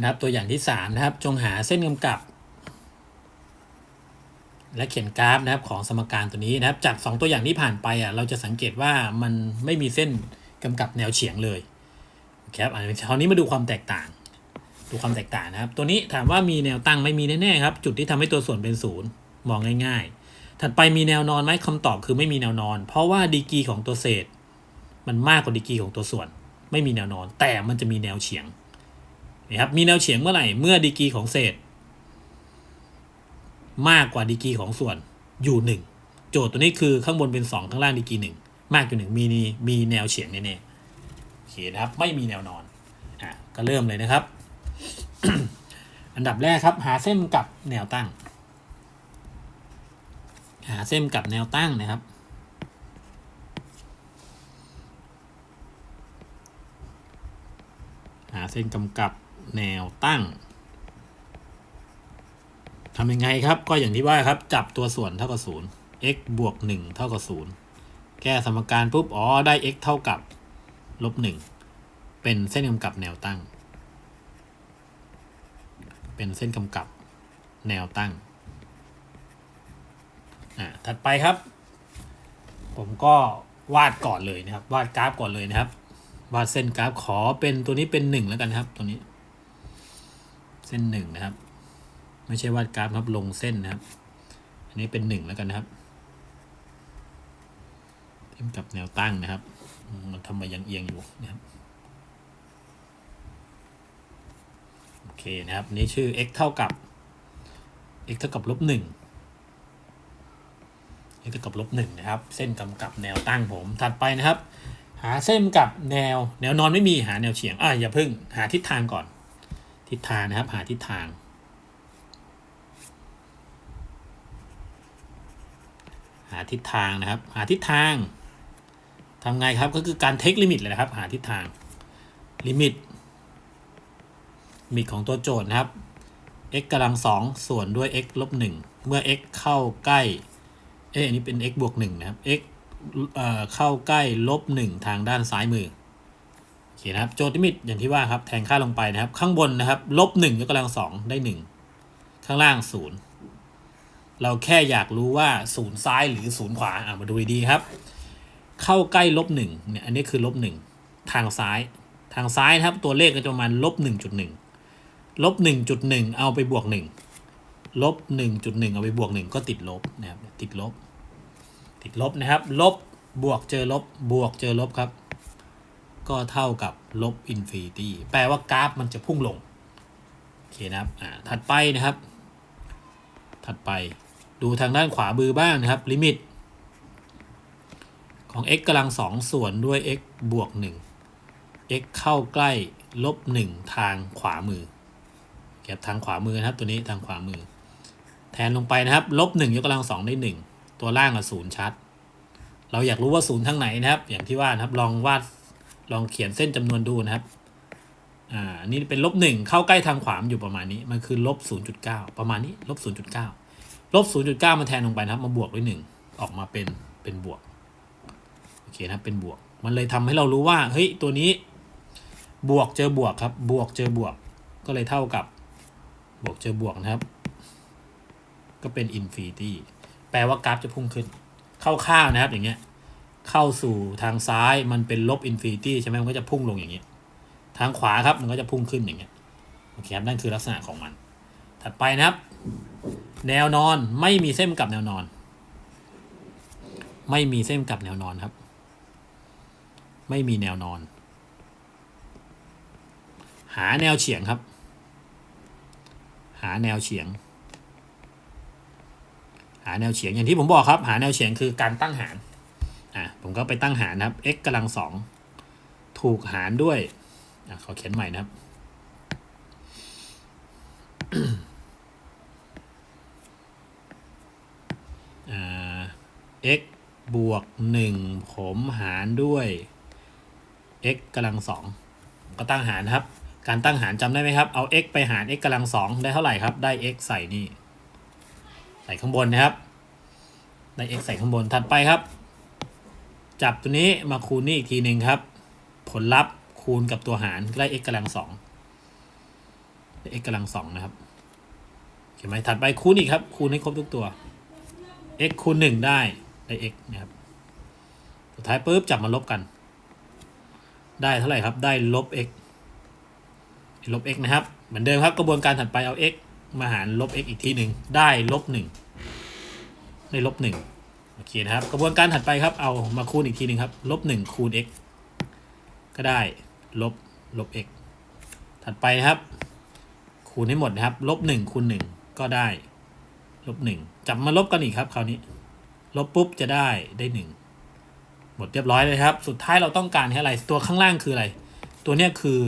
นะครับตัวอย่างที่สามนะครับจงหาเส้นกำกับ และเขียนกราฟนะครับของสมการตัวนี้นะครับจาก 2 ตัวอย่างที่ผ่านไปอะเราจะสังเกตว่ามันไม่มีเส้นกำกับแนวเฉียงเลยครับอันนี้คราวนี้มาดูความแตกต่าง ดูความแตกต่างนะครับ ตัวนี้ถามว่ามีแนวตั้งไม่มีแน่ๆครับ จุดที่ทำให้ตัวส่วนเป็นศูนย์มองง่ายๆ ถัดไปมีแนวนอนไหมคำตอบคือไม่มีแนวนอน เพราะว่าดีกีของตัวเศษ มันมากกว่าดีกีของตัวส่วน ไม่มีแนวนอน แต่มันจะมีแนวเฉียง นะครับมีแนวเฉียงเมื่อไหร่เมื่อดีกรีของเศษ มากกว่าดีกรีของส่วนอยู่หนึ่งโจทย์ตัวนี้คือข้างบนเป็นสองข้างล่างดีกรีหนึ่งมากกว่หนึ่งมีมีแนวเฉียงแน่ๆโอเคนะครับ ไม่มีแนวนอนอะก็เริ่มเลยนะครับ อันดับแรกครับ หาเส้นกับแนวตั้ง หาเส้นกับแนวตั้งนะครับหาเส้นกำกับ แนวตั้งทำยังไงครับ ก็อย่างที่ว่าครับ จับตัวส่วนเท่ากับศูนย์ x บวกหนึ่งเท่ากับศูนย์แก้สมการปุ๊บ อ๋อ ได้ x เท่ากับลบหนึ่งเป็นเส้นกำกับแนวตั้ง เป็นเส้นกำกับแนวตั้ง อ่า ถัดไปครับ ผมก็วาดก่อนเลยนะครับ วาดกราฟก่อนเลยนะครับ วาดเส้นกราฟขอเป็นตัวนี้เป็นหนึ่งแล้วกันครับ ตัวนี้ เส้นหนึ่งนะครับ ไม่ใช่วาดกราฟครับลงเส้นนะครับ อันนี้เป็นหนึ่งแล้วกันนะครับเทียบกับแนวตั้งนะครับ มันทำไมยังเอียงอยู่นะครับโอเคนะครับนี่ชื่อ x เท่ากับ x เท่ากับลบหนึ่ง x เท่ากับลบหนึ่งนะครับ เส้นกำกับแนวตั้งผมถัดไปนะครับ หาเส้นกับแนวแนวนอนไม่มีหาแนวเฉียงอะอย่าเพิ่งหาทิศทางก่อน ทิศทางนะครับ หาทิศทาง หาทิศทางนะครับ หาทิศทางทำไงครับก็คือการเทคลิมิตเลยนะครับ หาทิศทางลิมิตลิมิตของตัวโจทย์นะครับ x กำลังสองส่วนด้วย x ลบหนึ่งเมื่อ x เข้าใกล้เอ๊ะอันนี้เป็น x บวกหนึ่งนะครับ x เอ่อเข้าใกล้ลบหนึ่งทางด้านซ้ายมือ คนะครับโจทย์ลิมิตอย่างที่ว่าครับแทงค่าลงไปนะครับ ข้างบนนะครับลบหนึ่งยกกำลังสองได้หนึ่งข้างล่างศูนย์เราแค่อยากรู้ว่าศูนย์ซ้ายหรือศูนย์ขวาอะมาดูดีครับ เข้าใกล้ลบหนึ่งเนี่ยอันนี้คือลบหนึ่งทางซ้าย ทางซ้ายนะครับตัวเลขก็จะประมาณลบหนึ่งจุดหนึ่งลบหนึ่งจุดหนึ่งเอาไปบวกหนึ่งลบหนึ่งจุดหนึ่งเอาไปบวกหนึ่งก็ติดลบนะครับติดลบ ติดลบนะครับ ลบบวกเจอลบบวกเจอลบครับ ก็เท่ากับลบอินฟินิตี้แปลว่ากราฟมันจะพุ่งลง โอเคนะครับอ่าถัดไปนะครับ ถัดไปดูทางด้านขวามือบ้างนะครับ ลิมิต ของ x กำลังสองส่วนด้วย x บวกหนึ่ง x เข้าใกล้ลบหนึ่งทางขวามือเก็บทางขวามือนะครับตัวนี้ทางขวามือ แทนลงไปนะครับลบหนึ่งยกกำลังสองได้หนึ่งตัวล่างกับศูนย์ชัด เราอยากรู้ว่าศูนย์ทางไหนนะครับ อย่างที่ว่านะครับลองวาด ลองเขียนเส้นจำนวนดูนะครับ อ่า นี่เป็นลบหนึ่งเข้าใกล้ทางขวามอยู่ประมาณนี้ มันคือลบศูนย์จุดเก้าประมาณนี้ลบศูนย์จุดเก้าลบศูนย์จุดเก้ามาแทนลงไปนะครับ มาบวกด้วยหนึ่งออกมาเป็นเป็นบวก โอเคนะครับเป็นบวก มันเลยทำให้เรารู้ว่า เฮ้ย ตัวนี้ บวกเจอบวกครับ บวกเจอบวก ก็เลยเท่ากับบวกเจอบวกนะครับ ก็เป็นอินฟินิตี้ แปลว่ากราฟจะพุ่งขึ้น เข้าๆนะครับอย่างเงี้ย เข้าสู่ทางซ้ายมันเป็นลบอินฟินิตี้ใช่ไหมมันก็จะพุ่งลงอย่างเงี้ยทางขวาครับมันก็จะพุ่งขึ้นอย่างเงี้ยโอเคครับนั่นคือลักษณะของมัน ถัดไปนะครับ แนวนอนไม่มีเส้นกับแนวนอน ไม่มีเส้นกับแนวนอนครับ ไม่มีแนวนอน หาแนวเฉียงครับ หาแนวเฉียง หาแนวเฉียงอย่างที่ผมบอกครับ หาแนวเฉียงคือการตั้งหาร อะผมก็ไปตั้งหารนะครับ x กำลังสองถูกหารด้วยอะขอเขียนใหม่นะครับ x บวกหนึ่งผมหารด้วย x กำลังสองก็ตั้งหารครับ การตั้งหารจำได้ไหมครับ เอา x ไปหาร x กำลังสองได้เท่าไหร่ครับ ได้ x ใส่นี่ ใส่ข้างบนนะครับ ได้ x ใส่ข้างบนถัดไปครับ จับตัวนี้มาคูณนี่อีกทีหนึ่งครับ ผลลัพธ์คูณกับตัวหารได้ x กำลังสอง x กำลังสองนะครับเห็นไหมถัดไปคูณอีกครับ คูณให้ครบทุกตัว x คูณหนึ่งได้ได้ x นะครับสุดท้ายปุ๊บจับมาลบกัน ได้เท่าไหร่ครับได้ลบ x ลบ x นะครับ เหมือนเดิมครับกระบวนการถัดไปเอา x มาหารลบ x อีกทีหนึ่งได้ลบหนึ่งได้ลบหนึ่ง โอเคนะครับ กระบวนการถัดไปครับ เอามาคูณอีกทีหนึ่งครับ ลบหนึ่งคูณ x ก็ได้ ลบ ลบ x ถัดไปนะครับ คูณให้หมดนะครับ ลบหนึ่งคูณหนึ่งก็ได้ ลบหนึ่งจับมาลบกันอีกครับ คราวนี้ ลบปุ๊บจะได้ได้หนึ่งหมดเรียบร้อยเลยครับ สุดท้ายเราต้องการให้อะไร ตัวข้างล่างคืออะไร ตัวเนี้ยคือ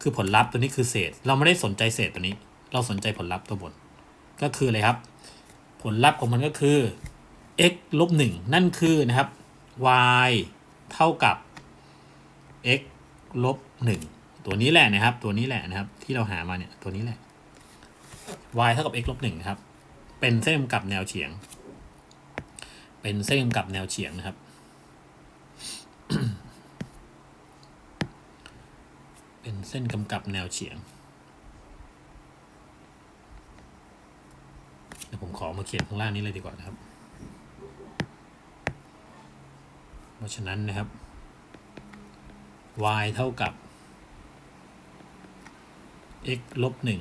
คือผลลัพธ์ ตัวนี้คือเศษ เราไม่ได้สนใจเศษตัวนี้ เราสนใจผลลัพธ์ตัวบน ก็คืออะไรครับ ผลลัพธ์ของมันก็คือ x ลบหนึ่งนั่นคือนะครับ y เท่ากับ x ลบหนึ่งตัวนี้แหละนะครับ ตัวนี้แหละนะครับ ที่เราหามาเนี่ยตัวนี้แหละ y เท่ากับ x ลบหนึ่งครับ เป็นเส้นกำกับแนวเฉียง เป็นเส้นกำกับแนวเฉียงนะครับ เป็นเส้นกำกับแนวเฉียงเดี๋ยวผมขอมาเขียนข้างล่างนี้เลยดีกว่านะครับ เพราะฉะนั้นนะครับ y เท่ากับ x ลบหนึ่ง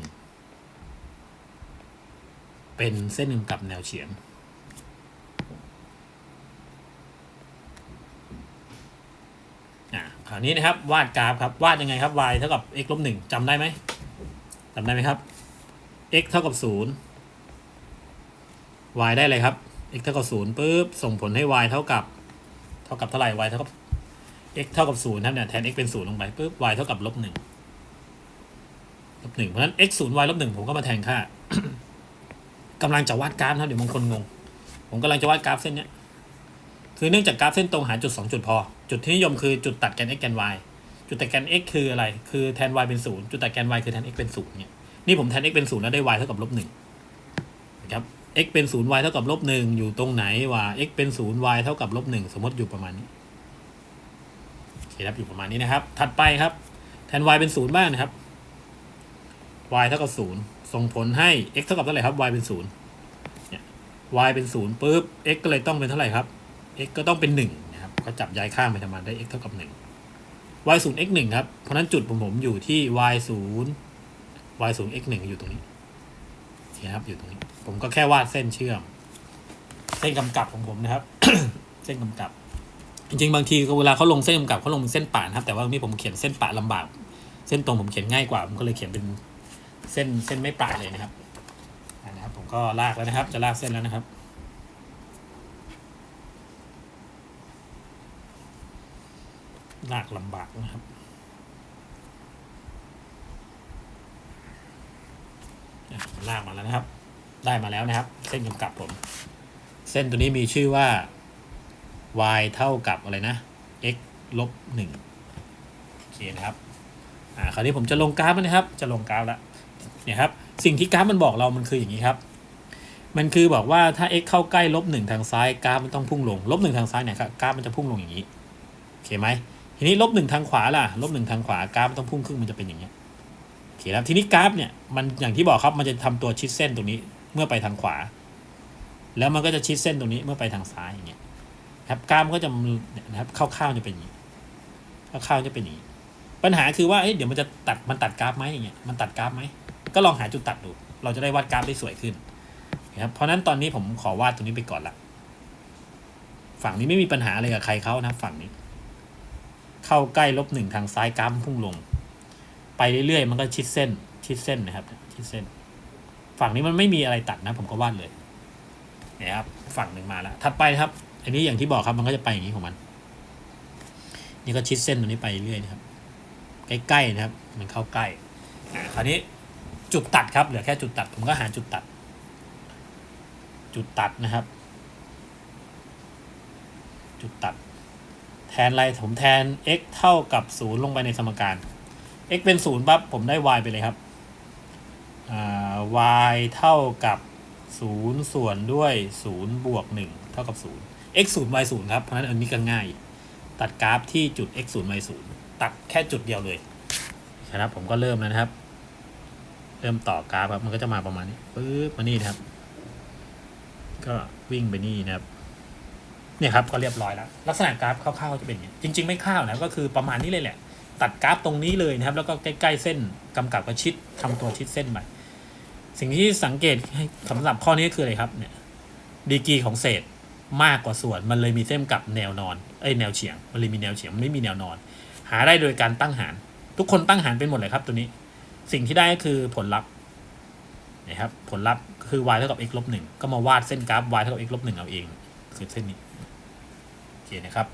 เป็นเส้นกำกับแนวเฉียง อ่าคราวนี้นะครับวาดกราฟครับ วาดยังไงครับ y เท่ากับ x ลบหนึ่งจำได้ไหมจำได้ไหมครับ x เท่ากับศูนย์ y ได้เลยครับ x เท่ากับศูนย์ปุ๊บส่งผลให้ y เท่ากับ เท่ากับเท่าไหร่ y เท่ากับ x เท่ากับศูนย์ครับเนี่ยแทน x เป็นศูนย์ลงไปปุ๊บ y เท่ากับลบหนึ่งลบหนึ่งเพราะฉะนั้น x ศูนย์ y ลบหนึ่งผมก็มาแทนค่ากำลังจะวาดกราฟนะครับเดี๋ยวบางคนงง ผมกำลังจะวาดกราฟเส้นเนี้ยคือเนื่องจากกราฟเส้นตรงหาจุดสองจุดพอ จุดที่นิยมคือจุดตัดแกน x แกน y จุดตัดแกน x คืออะไร คือแทน y เป็นศูนย์จุดตัดแกน y คือแทน x เป็นศูนย์เนี่ย นี่ผมแทน x เป็นศูนย์แล้วได้ y เท่ากับลบหนึ่งนะครับ x เป็นศูนย์ y เท่ากับลบหนึ่งอยู่ตรงไหนวะ x เป็นศูนย์ y เท่ากับลบหนึ่งสมมติอยู่ประมาณนี้โอเคครับอยู่ประมาณนี้นะครับ ถัดไปครับ แทน y เป็นศูนย์บ้างนะครับ y เท่ากับศูนย์ส่งผลให้ x เท่ากับเท่าไหร่ครับ y เป็นศูนย์เนี่ย y เป็นศูนย์ปุ๊บ x ก็เลยต้องเป็นเท่าไหร่ครับ x ก็ต้องเป็นหนึ่งนะครับ ก็จับย้ายข้างไปทำไมได้ x เท่ากับหนึ่ง y ศูนย์ x หนึ่งครับ เพราะนั้นจุดผมผมอยู่ที่ y ศูนย์ y ศูนย์ x หนึ่งอยู่ตรงนี้ โอเครับอยู่ตรงนี้ ผมก็แค่วาดเส้นเชื่อม เส้นกำกับของผมนะครับ เส้นกำกับ จริงๆ บางทีเวลาเขาลงเส้นกำกับเขาลงเป็นเส้นป่านะครับ แต่ว่าวันนี้ผมเขียนเส้นป่าลำบาก เส้นตรงผมเขียนง่ายกว่า ผมก็เลยเขียนเป็นเส้นเส้นไม่ป่าเลยนะครับอ่านะครับ ผมก็ลากแล้วนะครับ จะลากเส้นแล้วนะครับลากลำบากนะครับ อะ ลากมาแล้วนะครับ ได้มาแล้วนะครับ เส้นกำกับผม เส้นตัวนี้มีชื่อว่า y เท่ากับอะไรนะ x ลบหนึ่งโอเคนะครับ อ่า คราวนี้ผมจะลงกราฟนะครับ จะลงกราฟแล้ว เนี่ยครับ สิ่งที่กราฟมันบอกเรามันคืออย่างนี้ครับ มันคือบอกว่าถ้า x เข้าใกล้ลบหนึ่งทางซ้ายกราฟมันต้องพุ่งลง ลบหนึ่งทางซ้ายเนี่ยครับกราฟมันจะพุ่งลงอย่างนี้ โอเคไหม ทีนี้ลบหนึ่งทางขวาล่ะ ลบหนึ่งทางขวากราฟมันต้องพุ่งขึ้นมันจะเป็นอย่างเงี้ คครับทีนี้กราฟเนี่ยมันอย่างที่บอกครับมันจะทำตัวชิดเส้นตรงนี้เมื่อไปทางขวา แล้วมันก็จะชิดเส้นตรงนี้เมื่อไปทางซ้ายอย่างเงี้ยครับกราฟมันก็จะเนี่ยนะครับคร่าวๆจะเป็นอย่างนี้คร่าวๆจะเป็นอย่างนี้ ปัญหาคือว่าเอ๊ะเดี๋ยวมันจะตัดมันตัดกราฟไหมอย่างเงี้ยมันตัดกราฟไหมก็ลองหาจุดตัดดู เราจะได้วาดกราฟได้สวยขึ้นนะครับเพราะนั้นตอนนี้ผมขอวาดตรงนี้ไปก่อนละฝั่งนี้ไม่มีปัญหาอะไรกับใครเขานะฝั่งนี้ เข้าใกล้ลบหนึ่งทางซ้ายกราฟพุ่งลง ไปเรื่อยๆ มันก็ชิดเส้น ชิดเส้นนะครับ ชิดเส้น ฝั่งนี้มันไม่มีอะไรตัดนะ ผมก็วาดเลยนี่ยครับ ฝั่งหนึ่งมาแล้วถัดไปครับ อันนี้อย่างที่บอกครับมันก็จะไปอย่างนี้ของมัน นี่ก็ชิดเส้นตรงนี้ไปเรื่อยนะครับ ใกล้ๆนะครับ มันเข้าใกล้คราวนี้จุดตัดครับเหลือแค่จุดตัด ผมก็หาจุดตัด จุดตัดนะครับ จุดตัด แทนอะไรผมแทน x เท่ากับศูนย์ลงไปในสมการ x เป็นศูนย์ปั๊บผมได้ y ไปเลยครับ y เท่ากับศูนย์ส่วนด้วยศูนย์บวกหนึ่งเท่ากับศูนย์ x ศูนย์ y ศูนย์ครับ เพราะฉะนั้นอันนี้ก็ง่าย ตัดกราฟที่จุด x ศูนย์ y ศูนย์ตัดแค่จุดเดียวเลยนะครับผมก็เริ่มแล้วนะครับ เริ่มต่อกราฟครับมันก็จะมาประมาณนี้ปึ๊บมานี่นะครับ ก็วิ่งไปนี่นะครับเนี่ยครับก็เรียบร้อยแล้ว ลักษณะกราฟคร่าวๆจะเป็นอย่างนี้จริง ๆ ไม่คร่าวนะก็คือประมาณนี้เลยแหละ ตัดกราฟตรงนี้เลยนะครับ แล้วก็ใกล้ๆเส้นกำกับกระชิดทำตัวชิดเส้นไปสิ่งที่สังเกตให้สำหรับข้อนี้คืออะไรครับเนี่ยดีกรีของเศษมากกว่าส่วนมันเลยมีเส้นกับแนวนอนเอ้ยแนวเฉียง มันเลยมีแนวเฉียงมันไม่มีแนวนอน หาได้โดยการตั้งหาร ทุกคนตั้งหารเป็นหมดเลยครับตัวนี้ สิ่งที่ได้ก็คือผลลัพธ์นะครับผลลัพธ์คือ y เท่ากับ x ลบหนึ่งก็มาวาดเส้นกราฟ y เท่ากับ x ลบหนึ่งเอาเองคือเส้นนี้โอเคนะครับ